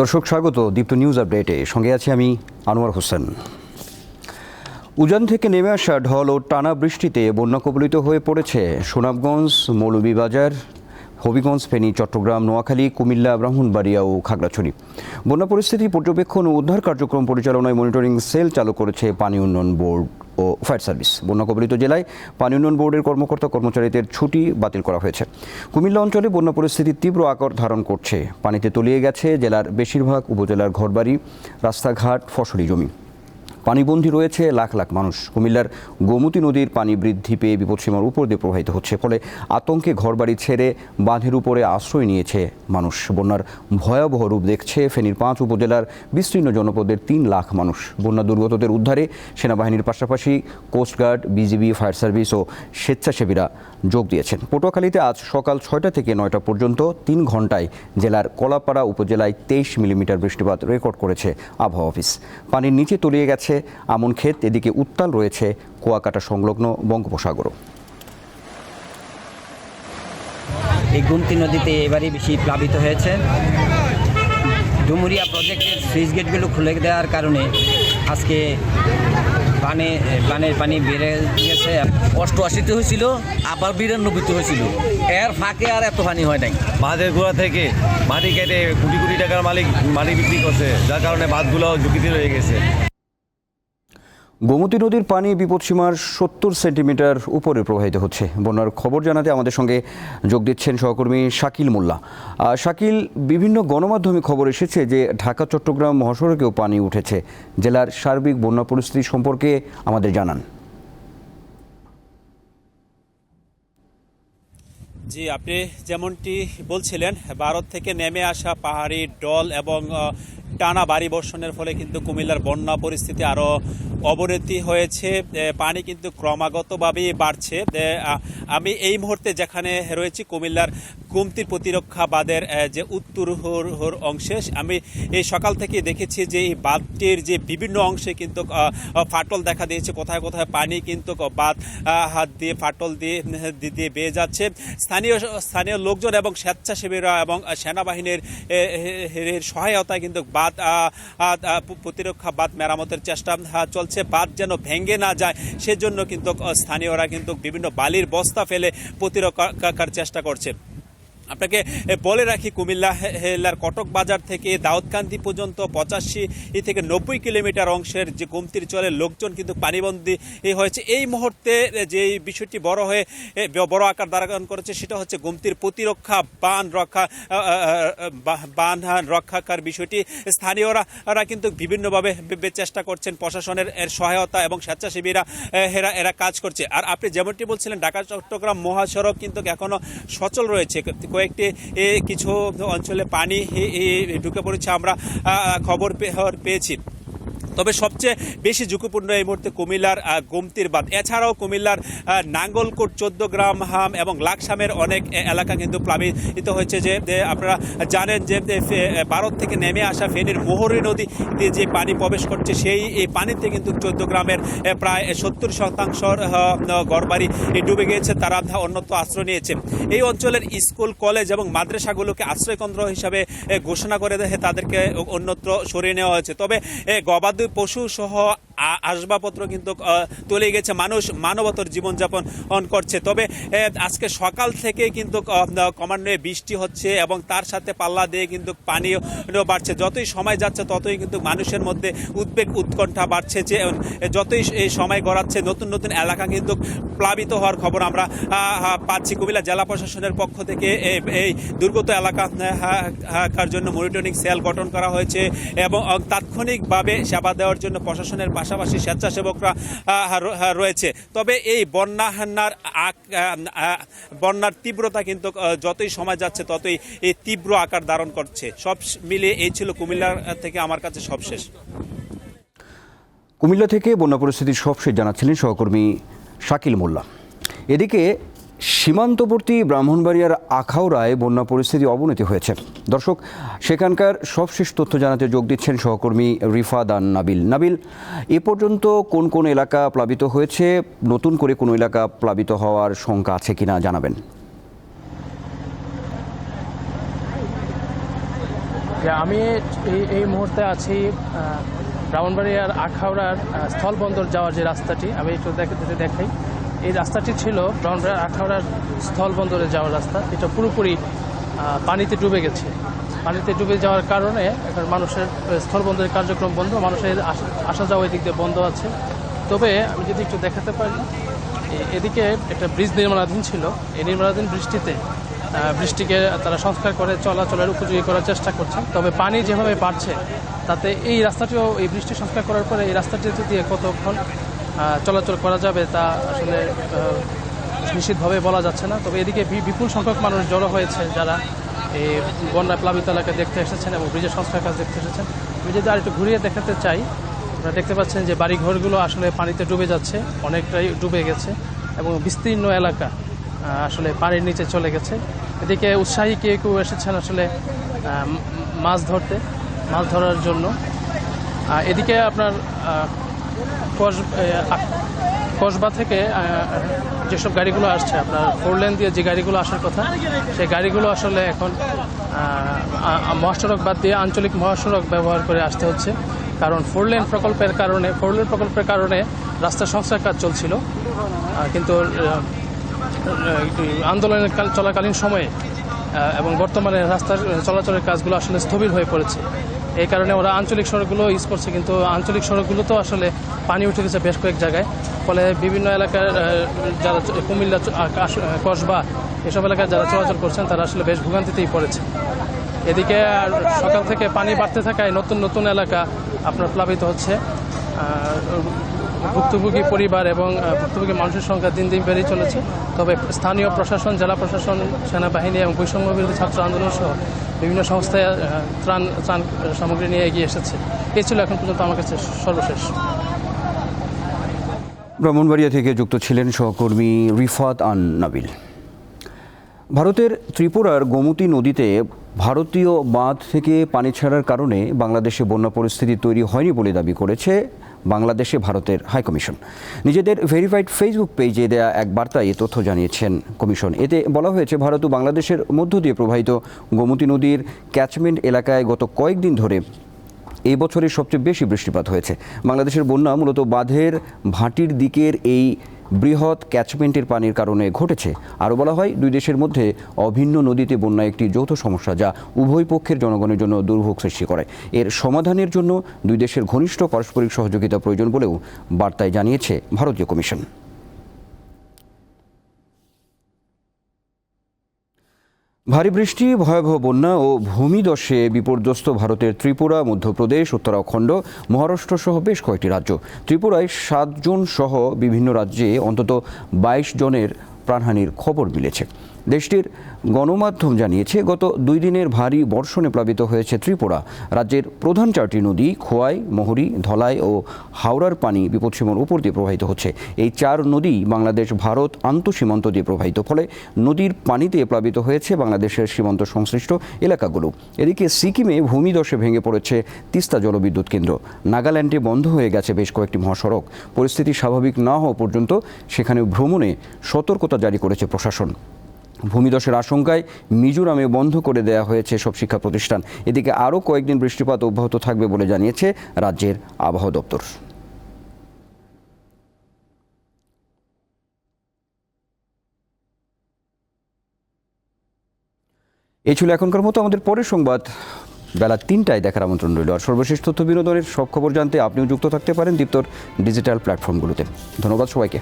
দর্শক, স্বাগত দীপ্ত নিউজ আপডেটে। সঙ্গে আছি আমি আনোয়ার হোসেন। উজান থেকে নেমে আসা ঢল ও টানা বৃষ্টিতে বন্যা কবলিত হয়ে পড়েছে সুনামগঞ্জ, মৌলভীবাজার, হবিগঞ্জ, ফেনী, চট্টগ্রাম, নোয়াখালী, কুমিল্লা, ব্রাহ্মণবাড়িয়া ও খাগড়াছড়ি। বন্যা পরিস্থিতি পর্যবেক্ষণ ও উদ্ধার কার্যক্রম পরিচালনায় মনিটরিং সেল চালু করেছে পানি উন্নয়ন বোর্ড। ও ফায়ার সার্ভিস। বন্যা কবলিত জেলায় পানি উন্নয়ন বোর্ডের কর্মকর্তা কর্মচারীদের ছুটি বাতিল করা হয়েছে। কুমিল্লা অঞ্চলে বন্যা পরিস্থিতি তীব্র আকার ধারণ করছে। পানিতে তলিয়ে গেছে জেলার বেশিরভাগ উপজেলার ঘরবাড়ি, রাস্তাঘাট, ফসলি জমি। পানিবন্দী রয়েছে, লাখ লাখ মানুষ। কুমিল্লার গোমতী নদীর পানি বৃদ্ধি পেয়ে বিপদসীমার উপর দিয়ে প্রবাহিত হচ্ছে, ফলে আতঙ্কে ঘরবাড়ি ছেড়ে বাঁধের উপরে আশ্রয় নিয়েছে মানুষ। বন্যার ভয়াবহ রূপ দেখছে ফেনীর পাঁচ উপজেলার বিস্তীর্ণ জনপদের তিন লাখ মানুষ। বন্যা দুর্গতদের উদ্ধারে সেনাবাহিনীর পাশাপাশি coast guard BGB fire service ও স্বেচ্ছাসেবীরা যোগ দিয়েছেন। পটুয়াখালীতে আজ সকাল ছয়টা থেকে নয়টা পর্যন্ত তিন ঘন্টায় জেলার কলাপাড়া উপজেলায় তেইশ মিলিমিটার বৃষ্টিপাত রেকর্ড করেছে আবহাওয়া অফিস। পানির নিচে তলিয়ে গেছে আমন ক্ষেত এদিকে উত্তাল রয়েছে কুয়াকাটা সংলগ্ন বঙ্গোপসাগরও। এই গুমতি নদীতে এবারই বেশি প্লাবিত হয়েছে। ডুমুরিয়া প্রজেক্টের সুইচ গেটগুলো খুলে দেওয়ার কারণে আজকে পানে পানের পানি বেড়ে গেছে। অষ্টআশিতে হয়েছিল আবার বিরানব্বইতে হয়েছিল। এর ফাঁকে আর এত পানি হয় নাই। বাঁধের গোড়া থেকে মাটি কেটে কোটি কোটি টাকার মালিক মাটি বিক্রি করছে যার কারণে বাঁধগুলো ঝুঁকিতে রয়ে গেছে। গোমতী নদীর পানি বিপদসীমার সত্তর সেন্টিমিটার উপরে প্রবাহিত হচ্ছে। বন্যার খবর জানাতে আমাদের সঙ্গে যোগ দিচ্ছেন সহকর্মী শাকিল মোল্লা। শাকিল, বিভিন্ন গণমাধ্যমে খবর এসেছে যে ঢাকা, চট্টগ্রাম মহাসড়কেও পানি উঠেছে। জেলার সার্বিক বন্যা পরিস্থিতি সম্পর্কে আমাদের জানান। জি, আপনি যেমনটি বলছিলেন, ভারত থেকে নেমে আসা পাহাড়ি, ডল এবং টানা বাড়ি বর্ষণের ফলে কিন্তু কুমিল্লার বন্যা পরিস্থিতি আরও অবনতি হয়েছে। পানি কিন্তু ক্রমাগতভাবেই বাড়ছে। আমি এই মুহূর্তে যেখানে রয়েছি কুমিল্লার কুমতির প্রতিরক্ষা বাঁধের যে উত্তর হোর হোর অংশে, আমি এই সকাল থেকে দেখেছি যে এই বাঁধটির যে বিভিন্ন অংশে কিন্তু ফাটল দেখা দিয়েছে। কোথায় কোথায় পানি কিন্তু বাঁধ হাত দিয়ে ফাটল দিয়ে দিয়ে- বেয়ে যাচ্ছে। স্থানীয় স্থানীয় লোকজন এবং স্বেচ্ছাসেবীরা এবং সেনাবাহিনীর সহায়তায় কিন্তু বাঁধ প্রতিরক্ষা বাঁধ মেরামতের চেষ্টা চলছে। বাঁধ যেন ভেঙে না যায়, সেজন্য কিন্তু স্থানীয়রা কিন্তু বিভিন্ন বালির বস্তা ফেলে প্রতিরক্ষার চেষ্টা করছে। আপনাকে বলে রাখি, কুমিল্লা হে- জেলার কটক বাজার থেকে দাউদকান্দি পর্যন্ত পঁচাশি থেকে নব্বই কিলোমিটার অংশের যে গুমতির চলে, লোকজন কিন্তু পানিবন্দী হয়েছে। এই মুহূর্তে যে বিষয়টি বড় হয়ে বড় আকার ধারণ করেছে, সেটা হচ্ছে গুমতির প্রতিরক্ষা, বান রক্ষা বান রক্ষাকার বিষয়টি। স্থানীয়রা কিন্তু বিভিন্নভাবে চেষ্টা করছেন প্রশাসনের এর সহায়তা এবং স্বেচ্ছাসেবীরা এরা এরা কাজ করছে। আর আপনি যেমনটি বলছিলেন, ঢাকা, চট্টগ্রাম মহাসড়ক কিন্তু এখনও সচল রয়েছে। কয়েকটি কিছু অঞ্চলে পানি ঢুকে পড়েছে। আমরা খবর পেয়েছি। তবে সবচেয়ে বেশি ঝুঁকিপূর্ণ এই মুহূর্তে কুমিল্লার গোমতির বাঁধ। এছাড়াও কুমিল্লার নাঙ্গলকোট, চোদ্দ গ্রাম হাম এবং লাকসামের অনেক এলাকা কিন্তু প্লাবিত হয়েছে যে আপনারা জানেন যে ভারত থেকে নেমে আসা ফেনীর মোহরী নদী যে পানি প্রবেশ করছে, সেই, এই পানিতে কিন্তু চোদ্দ গ্রামের প্রায় সত্তর শতাংশ ঘরবাড়ি ডুবে গিয়েছে, তারা অন্যত্র আশ্রয় নিয়েছে। এই অঞ্চলের স্কুল, কলেজ এবং মাদ্রাসাগুলোকে আশ্রয়কেন্দ্র হিসাবে ঘোষণা করে দেয়, তাদেরকে অন্যত্র সরিয়ে নেওয়া হয়েছে। তবে গবাদি পশু সহ আ- আসবাবপত্র কিন্তু তলে গেছে। মানুষ মানবতর জীবনযাপন করছে। তবে আজকে সকাল থেকে কিন্তু ক্রমান্বয়ে বৃষ্টি হচ্ছে এবং তার সাথে পাল্লা দিয়ে কিন্তু পানিও বাড়ছে। যতই সময় যাচ্ছে, ততই কিন্তু মানুষের মধ্যে উদ্বেগ, উৎকণ্ঠা বাড়ছে যে যতই এই সময় গড়াচ্ছে, নতুন নতুন এলাকা কিন্তু প্লাবিত হওয়ার খবর আমরা পাচ্ছি। কুমিল্লা জেলা প্রশাসনের পক্ষ থেকে এই- দুর্গত এলাকা জন্য মনিটরিং সেল গঠন করা হয়েছে এবং তাৎক্ষণিকভাবে সেবা দেওয়ার জন্য প্রশাসনের পাশাপাশি স্বেচ্ছাসেবকরা রয়েছে। তবে এই বন্যাহান্নার বন্যার তীব্রতা কিন্তু যতই সময় যাচ্ছে ততই এই তীব্র আকার ধারণ করছে। সব মিলিয়ে এই ছিল কুমিল্লার থেকে আমার কাছে সবশেষ কুমিল্লা থেকে বন্যা পরিস্থিতির সবশেষ জানাচ্ছিলেন সহকর্মী শাকিল মোল্লা। এদিকে সীমান্তবর্তী ব্রাহ্মণবাড়িয়ার আখাউড়ায় বন্যা পরিস্থিতি অবনতি হয়েছে। দর্শক, সেখানকার সবশেষ তথ্য জানাতে যোগ দিচ্ছেন সহকর্মী রিফাদান নাবিল। নাবিল, এ পর্যন্ত কোন কোন এলাকা প্লাবিত হয়েছে? নতুন করে কোনো এলাকা প্লাবিত হওয়ার শঙ্কা আছে কিনা জানাবেন। যে আমি এই মুহূর্তে আছি ব্রাহ্মণবাড়িয়ার আখাউড়ার স্থলবন্দর যাওয়ার যে রাস্তাটি, আমি একটু দেখ- যদি দেখাই। এই রাস্তাটি ছিল ব্রাহ্মণবাড়িয়ার আখাউড়ার স্থলবন্দরে যাওয়ার রাস্তা। এটা পুরোপুরি পানিতে ডুবে গেছে। পানিতে ডুবে যাওয়ার কারণে এখন মানুষের স্থলবন্দরের কার্যক্রম বন্ধ, মানুষের আসা- যাওয়া এদিক দিয়ে বন্ধ আছে। তবে আমি যদি একটু দেখাতে পারি এদিকে একটা ব্রিজ নির্মাণাধীন ছিল। এই নির্মাণাধীন বৃষ্টিতে বৃষ্টিকে তারা সংস্কার করে, চলাচলের উপযোগী করার চেষ্টা করছে তবে পানি যেভাবে বাড়ছে, তাতে এই রাস্তাটিও, এই বৃষ্টি সংস্কার করার পরে এই রাস্তাটি দিয়ে কতক্ষণ চলাচল করা যাবে তা আসলে নিশ্চিতভাবে বলা যাচ্ছে না। তবে এদিকে বিপুল সংখ্যক মানুষ জড়ো হয়েছে যারা এই বন্যা প্লাবিত এলাকা দেখতে এসেছেন এবং ব্রিজের সংস্কার কাজ দেখতে এসেছেন। আমি যদি আর একটু ঘুরিয়ে দেখাতে চাই, আপনারা দেখতে পাচ্ছেন যে বাড়ি ঘরগুলো আসলে পানিতে ডুবে যাচ্ছে, অনেকটাই ডুবে গেছে এবং বিস্তীর্ণ এলাকা আসলে পানির নিচে চলে গেছে। এদিকে উৎসাহী কেউ কেউ এসেছেন আসলে মাছ ধরতে, মাছ ধরার জন্য। এদিকে আপনার কস কসবা থেকে যেসব গাড়িগুলো আসছে, আপনার ফোর লেন দিয়ে যে গাড়িগুলো আসার কথা, সেই গাড়িগুলো আসলে এখন মহাসড়ক বাদ দিয়ে আঞ্চলিক মহাসড়ক ব্যবহার করে আসতে হচ্ছে। কারণ ফোর লেন প্রকল্পের কারণে ফোর লেন প্রকল্পের কারণে রাস্তা সংস্কার কাজ চলছিল। কিন্তু আন্দোলনের চলাকালীন সময়ে এবং বর্তমানে রাস্তার, চলাচলের কাজগুলো আসলে স্থবির হয়ে পড়েছে। এই কারণে ওরা আঞ্চলিক সড়কগুলো ইউজ করছে, কিন্তু আঞ্চলিক সড়কগুলো তো আসলে পানি উঠে গেছে বেশ কয়েক জায়গায়। ফলে বিভিন্ন এলাকার যারা কুমিল্লা কসবা, এসব এলাকায় যারা চলাচল করছেন, তারা আসলে বেশ ভোগান্তিতেই পড়েছে। এদিকে সকাল থেকে পানি বাড়তে থাকায় নতুন নতুন এলাকা আপনার প্লাবিত হচ্ছে। ভুক্তভোগী পরিবার এবং ভুক্তভোগী মানুষের সংখ্যা দিন দিন বেড়েই চলেছে। তবে স্থানীয় প্রশাসন, জেলা প্রশাসন, সেনাবাহিনী এবং বৈষম্য বিরোধী ছাত্র আন্দোলন সহ বিভিন্ন সংস্থায় ত্রাণ ত্রাণ সামগ্রী নিয়ে এগিয়ে এসেছে। এই ছিল এখন পর্যন্ত আমার কাছে সর্বশেষ। ব্রাহ্মণবাড়িয়া থেকে যুক্ত ছিলেন সহকর্মী রিফাত আন নাবিল। ভারতের ত্রিপুরার গোমতী নদীতে ভারতীয় বাঁধ থেকে পানি ছাড়ার কারণে বাংলাদেশে বন্যা পরিস্থিতি তৈরি হয়নি বলে দাবি করেছে বাংলাদেশে ভারতের হাইকমিশন নিজেদের ভেরিফাইড ফেসবুক পেজে দেয়া এক বার্তায় এ তথ্য জানিয়েছেন কমিশন। এতে বলা হয়েছে, ভারত ও বাংলাদেশের মধ্য দিয়ে প্রবাহিত গোমতী নদীর ক্যাচমেন্ট এলাকায় গত কয়েকদিন ধরে এই বছরের সবচেয়ে বেশি বৃষ্টিপাত হয়েছে। বাংলাদেশের বন্যা মূলত বাঁধের ভাটির দিকের এই বৃহৎ ক্যাচমেন্টের পানির কারণে ঘটেছে। আরও বলা হয়, দুই দেশের মধ্যে অভিন্ন নদীতে বন্যা একটি যৌথ সমস্যা যা উভয় পক্ষের জনগণের জন্য দুর্ভোগ সৃষ্টি করে। এর সমাধানের জন্য দুই দেশের ঘনিষ্ঠ পারস্পরিক সহযোগিতা প্রয়োজন বলেও বার্তায় জানিয়েছে ভারতীয় কমিশন। ভারী বৃষ্টি, ভয়াবহ বন্যা ও ভূমিদশে বিপর্যস্ত ভারতের ত্রিপুরা, মধ্যপ্রদেশ, উত্তরাখণ্ড, মহারাষ্ট্র সহ বেশ কয়েকটি রাজ্য। ত্রিপুরায় সাতজন সহ বিভিন্ন রাজ্যে অন্তত বাইশ জনের প্রাণহানির খবর মিলেছে। দেশটির গণমাধ্যম জানিয়েছে, গত দুই দিনের ভারী বর্ষণে প্লাবিত হয়েছে ত্রিপুরা। রাজ্যের প্রধান চারটি নদী, খোয়াই, মহুরী, ধলাই ও হাওড়ার পানি বিপদসীমার উপর দিয়ে প্রবাহিত হচ্ছে। এই চার নদী বাংলাদেশ, ভারত, আন্তঃসীমান্ত দিয়ে প্রবাহিত। ফলে নদীর পানিতে প্লাবিত হয়েছে বাংলাদেশের সীমান্ত সংশ্লিষ্ট এলাকাগুলো। এদিকে সিকিমে ভূমিদশে ভেঙে পড়েছে তিস্তা জলবিদ্যুৎ কেন্দ্র। নাগাল্যান্ডে বন্ধ হয়ে গেছে বেশ কয়েকটি মহাসড়ক। পরিস্থিতি স্বাভাবিক না হওয়া পর্যন্ত সেখানে ভ্রমণে সতর্কতা জারি করেছে প্রশাসন। ভূমিধসের আশঙ্কায় মিজোরামে বন্ধ করে দেওয়া হয়েছে সব শিক্ষা প্রতিষ্ঠান। এদিকে আরও কয়েকদিন বৃষ্টিপাত অব্যাহত থাকবে বলে জানিয়েছে রাজ্যের আবহাওয়া দপ্তর। এই ছিল এখনকার মতো আমাদের পরের সংবাদ। বেলা তিনটায় দেখার আমন্ত্রণ রইল। আর সর্বশেষ তথ্য বিনোদনের সব খবর জানতে আপনিও যুক্ত থাকতে পারেন দীপ্তর ডিজিটাল প্ল্যাটফর্মগুলোতে। ধন্যবাদ সবাইকে।